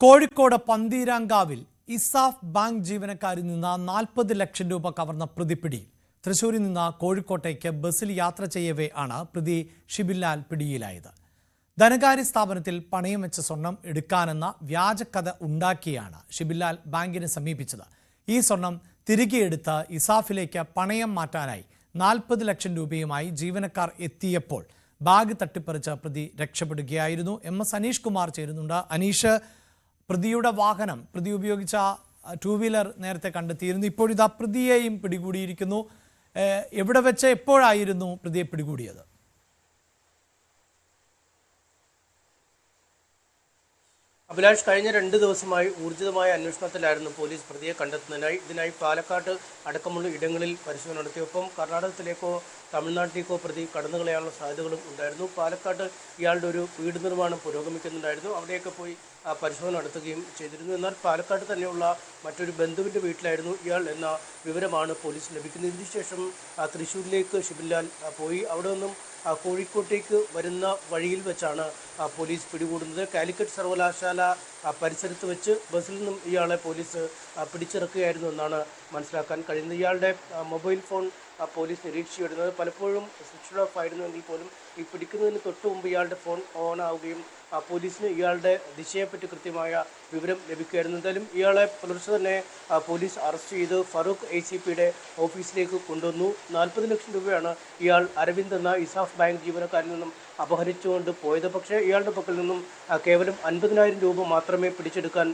Kozhikode പന്തീരാങ്കാവിൽ ESAF bank ജീവനക്കാരിൽ നിന്ന് നാൽപ്പത് ലക്ഷം രൂപ കവർന്ന പ്രതി പിടി. തൃശൂരിൽ നിന്ന് കോഴിക്കോട്ടേക്ക് ബസ്സിൽ യാത്ര ചെയ്യവേ ആണ് പ്രതി ഷിബിൻലാൽ പിടിയിലായത്. ധനകാര്യ സ്ഥാപനത്തിൽ പണയം വെച്ച സ്വർണം എടുക്കാനെന്ന വ്യാജക്കഥ ഉണ്ടാക്കിയാണ് ഷിബിൻലാൽ ബാങ്കിനെ സമീപിച്ചത്. ഈ സ്വർണം തിരികെ എടുത്ത് ഇസാഫിലേക്ക് പണയം മാറ്റാനായി നാൽപ്പത് ലക്ഷം രൂപയുമായി ജീവനക്കാർ എത്തിയപ്പോൾ ബാഗ് തട്ടിപ്പറിച്ച പ്രതി രക്ഷപ്പെടുകയായിരുന്നു. എം എസ് അനീഷ് കുമാർ ചേരുന്നുണ്ട്. അനീഷ് പ്രതിയുടെ വാഹനം പ്രതി ഉപയോഗിച്ച ടൂ വീലർ നേരത്തെ കണ്ടെത്തിയിരുന്നു. ഇപ്പോഴിതാ പ്രതിയെയും പിടികൂടിയിരിക്കുന്നു. എവിടെ വെച്ച് എപ്പോഴായിരുന്നു പ്രതിയെ പിടികൂടിയത്? അഭിലാഷ് കഴിഞ്ഞ രണ്ട് ദിവസമായി ഊർജിതമായ അന്വേഷണത്തിലായിരുന്നു പോലീസ് പ്രതിയെ കണ്ടെത്തുന്നതിനായി. ഇതിനായി പാലക്കാട് അടക്കമുള്ള ഇടങ്ങളിൽ പരിശോധന നടത്തിയപ്പം കർണാടകത്തിലേക്കോ തമിഴ്നാട്ടിലേക്കോ പ്രതി കടന്നു കളയാനുള്ള സാധ്യതകളും ഉണ്ടായിരുന്നു. പാലക്കാട് ഇയാളുടെ ഒരു വീട് നിർമ്മാണം പുരോഗമിക്കുന്നുണ്ടായിരുന്നു. അവിടെയൊക്കെ പോയി പരിശോധന നടത്തുകയും ചെയ്തിരുന്നു. എന്നാൽ പാലക്കാട് തന്നെയുള്ള മറ്റൊരു ബന്ധുവിന്റെ വീട്ടിലായിരുന്നു ഇയാൾ എന്ന വിവരമാണ് പോലീസ് ലഭിക്കുന്നത്. ഇതിനുശേഷം തൃശ്ശൂരിലേക്ക് ഷിബിൻലാൽ പോയി. അവിടെ നിന്നും കോഴിക്കോട്ടേക്ക് വരുന്ന വഴിയിൽ വെച്ചാണ് പോലീസ് പിടികൂടുന്നത്. കാലിക്കറ്റ് സർവകലാശാല പരിസരത്ത് വെച്ച് ബസ്സിൽ നിന്നും ഇയാളെ പോലീസ് പിടിച്ചിറക്കുകയായിരുന്നു എന്നാണ് മനസ്സിലാക്കാൻ കഴിയുന്നത്. ഇയാളുടെ മൊബൈൽ ഫോൺ പോലീസ് നിരീക്ഷിച്ചു വരുന്നത് പലപ്പോഴും സ്വിച്ച് ഓഫ് ആയിരുന്നു എങ്കിൽ പോലും ഈ പിടിക്കുന്നതിന് തൊട്ട് മുമ്പ് ഇയാളുടെ ഫോൺ ഓൺ ആവുകയും ആ, പോലീസിന് ഇയാളുടെ ദിശയെപ്പറ്റി കൃത്യമായ വിവരം ലഭിക്കുകയായിരുന്നു. എന്തായാലും ഇയാളെ പുലർച്ചെ തന്നെ ആ, പോലീസ് അറസ്റ്റ് ചെയ്ത് ഫറൂഖ് എ സി പിയുടെ ഓഫീസിലേക്ക് കൊണ്ടുവന്നു. നാൽപ്പത് ലക്ഷം രൂപയാണ് ഇയാൾ അരവിന്ദ് എന്ന ഇസാഫ് ബാങ്ക് ജീവനക്കാരിൽ നിന്നും അപഹരിച്ചുകൊണ്ട് പോയത്. പക്ഷേ ഇയാളുടെ പക്കൽ നിന്നും കേവലം അൻപതിനായിരം രൂപ മാത്രമേ പിടിച്ചെടുക്കാൻ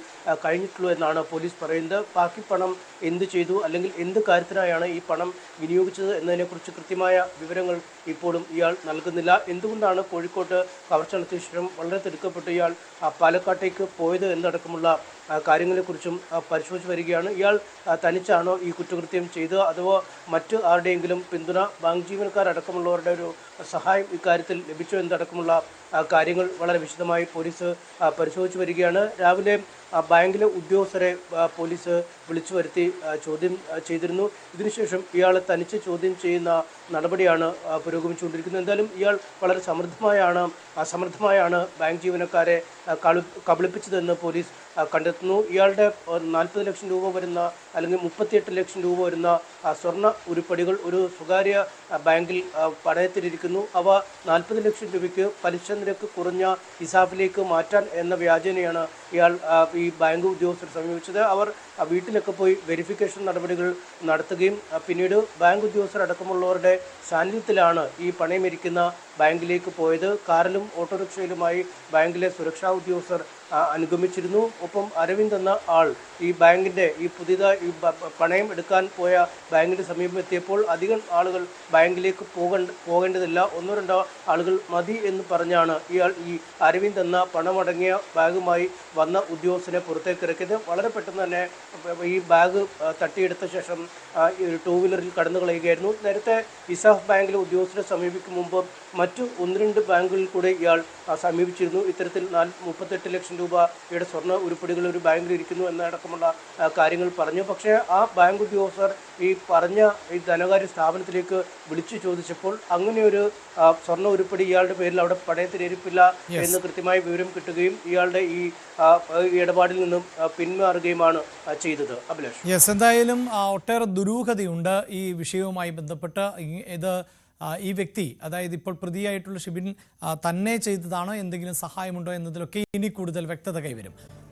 കഴിഞ്ഞിട്ടുള്ളൂ എന്നാണ് പോലീസ് പറയുന്നത്. ബാക്കി പണം എന്ത് ചെയ്തു? അല്ലെങ്കിൽ എന്ത് കാര്യത്തിനായാണ് ഈ പണം വിനിയോഗിച്ചത് എന്നതിനെക്കുറിച്ച് കൃത്യമായ വിവരങ്ങൾ ഇപ്പോഴും ഇയാൾ നൽകുന്നില്ല. എന്തുകൊണ്ടാണ് കോഴിക്കോട്ട് കവർച്ച നടത്തിയ ശേഷം വളരെ തിടുക്കപ്പെട്ട് ഇയാൾ പാലക്കാട്ടേക്ക് പോയത് എന്നടക്കമുള്ള കാര്യങ്ങളെക്കുറിച്ചും പരിശോധിച്ച് വരികയാണ്. ഇയാൾ തനിച്ചാണോ ഈ കുറ്റകൃത്യം ചെയ്തത്? അഥവാ മറ്റ് ആരുടെയെങ്കിലും പിന്തുണ ബാങ്ക് ജീവനക്കാരടക്കമുള്ളവരുടെ ഒരു സഹായം ഇക്കാര്യത്തിൽ ലഭിച്ചോ? എന്നടക്കമുള്ള എന്നതടക്കമുള്ള കാര്യങ്ങൾ വളരെ വിശദമായി പോലീസ് പരിശോധിച്ചു വരികയാണ്. രാവിലെ ബാങ്കിലെ ഉദ്യോഗസ്ഥരെ പോലീസ് വിളിച്ചു വരുത്തി ചോദ്യം ചെയ്തിരുന്നു. ഇതിനുശേഷം ഇയാളെ തനിച്ച് ചോദ്യം ചെയ്യുന്ന നടപടിയാണ് പുരോഗമിച്ചുകൊണ്ടിരിക്കുന്നത്. എന്തായാലും ഇയാൾ വളരെ സമൃദ്ധമായാണ് സമൃദ്ധമായാണ് ബാങ്ക് ജീവനക്കാരെ കബളിപ്പിച്ചതെന്ന് പോലീസ് കണ്ടെത്തുന്നു. ഇയാളുടെ നാൽപ്പത് ലക്ഷം രൂപ വരുന്ന അല്ലെങ്കിൽ മുപ്പത്തിയെട്ട് ലക്ഷം രൂപ വരുന്ന സ്വർണ ഉരുപ്പടികൾ ഒരു സ്വകാര്യ ബാങ്കിൽ പടയത്തിലിരിക്കുന്നു അവ നാൽപ്പത് ലക്ഷം രൂപയ്ക്ക് പലിശ നിരക്ക് കുറഞ്ഞ ഹിസാബിലേക്ക് മാറ്റാൻ എന്ന വ്യാജനയാണ് ഇയാൾ ഈ ബാങ്ക് ഉദ്യോഗസ്ഥർ സമീപിച്ചത്. അവർ വീട്ടിലൊക്കെ പോയി വെരിഫിക്കേഷൻ നടപടികൾ നടത്തുകയും പിന്നീട് ബാങ്ക് ഉദ്യോഗസ്ഥർ അടക്കമുള്ളവരുടെ സാന്നിധ്യത്തിലാണ് ഈ പണയമിരിക്കുന്ന ബാങ്കിലേക്ക് പോയത്. കാറിലും ഓട്ടോറിക്ഷയിലുമായി ബാങ്കിലെ സുരക്ഷാ ഉദ്യോഗസ്ഥർ അനുഗമിച്ചിരുന്നു. ഒപ്പം അരവിന്ദ് എന്ന ആൾ ഈ ബാങ്കിന്റെ ഈ പുതിയതായി ഈ പണയം എടുക്കാൻ പോയ ബാങ്കിന്റെ സമീപം എത്തിയപ്പോൾ അധികം ആളുകൾ ബാങ്കിലേക്ക് പോകേണ്ട പോകേണ്ടതില്ല. ഒന്നോ രണ്ടോ ആളുകൾ മതി എന്ന് പറഞ്ഞാണ് ഇയാൾ ഈ അരവിന്ദ് എന്ന പണമടങ്ങിയ ബാഗുമായി വന്ന ഉദ്യോഗസ്ഥനെ പുറത്തേക്ക് ഇറക്കിയത്. വളരെ പെട്ടെന്ന് തന്നെ ഈ ബാഗ് തട്ടിയെടുത്ത ശേഷം ടൂ വീലറിൽ കടന്നു കളയുകയായിരുന്നു. നേരത്തെ ഇസാഫ് ബാങ്കിലെ ഉദ്യോഗസ്ഥരെ സമീപിക്കും മുമ്പ് മറ്റു ഒന്ന് രണ്ട് ബാങ്കുകളിൽ കൂടെ ഇയാൾ സമീപിച്ചിരുന്നു. ഇത്തരത്തിൽ നാല് മുപ്പത്തെട്ട് ലക്ഷം രൂപയുടെ സ്വർണ ഉരുപ്പടികൾ ഒരു ബാങ്കിൽ ഇരിക്കുന്നു എന്നടക്കമുള്ള കാര്യങ്ങൾ പറഞ്ഞു. പക്ഷേ ആ ബാങ്ക് ഉദ്യോഗസ്ഥർ ഈ പറഞ്ഞ ഈ ധനകാര്യ സ്ഥാപനത്തിലേക്ക് വിളിച്ചു ചോദിച്ചപ്പോൾ അങ്ങനെയൊരു സ്വർണ ഉരുപ്പടി ഇയാളുടെ പേരിൽ അവിടെ പടയത്തിലിരിപ്പില്ല എന്ന് കൃത്യമായ വിവരം കിട്ടുകയും ഇയാളുടെ ഈ ഇടപാടിൽ നിന്നും പിന്മാറുകയുമാണ് ചെയ്തത്. അഭിലാഷ്. യെസ് എന്തായാലും ഒട്ടേറെ ദുരൂഹതയുണ്ട് ഈ വിഷയവുമായി ബന്ധപ്പെട്ട്. ഇത് ഈ വ്യക്തി അതായത് ഇപ്പോൾ പ്രതിയായിട്ടുള്ള ഷിബിൻ തന്നെ ചെയ്തതാണോ എന്തെങ്കിലും സഹായമുണ്ടോ എന്നതിലൊക്കെ ഇനി കൂടുതൽ വ്യക്തത കൈവരും.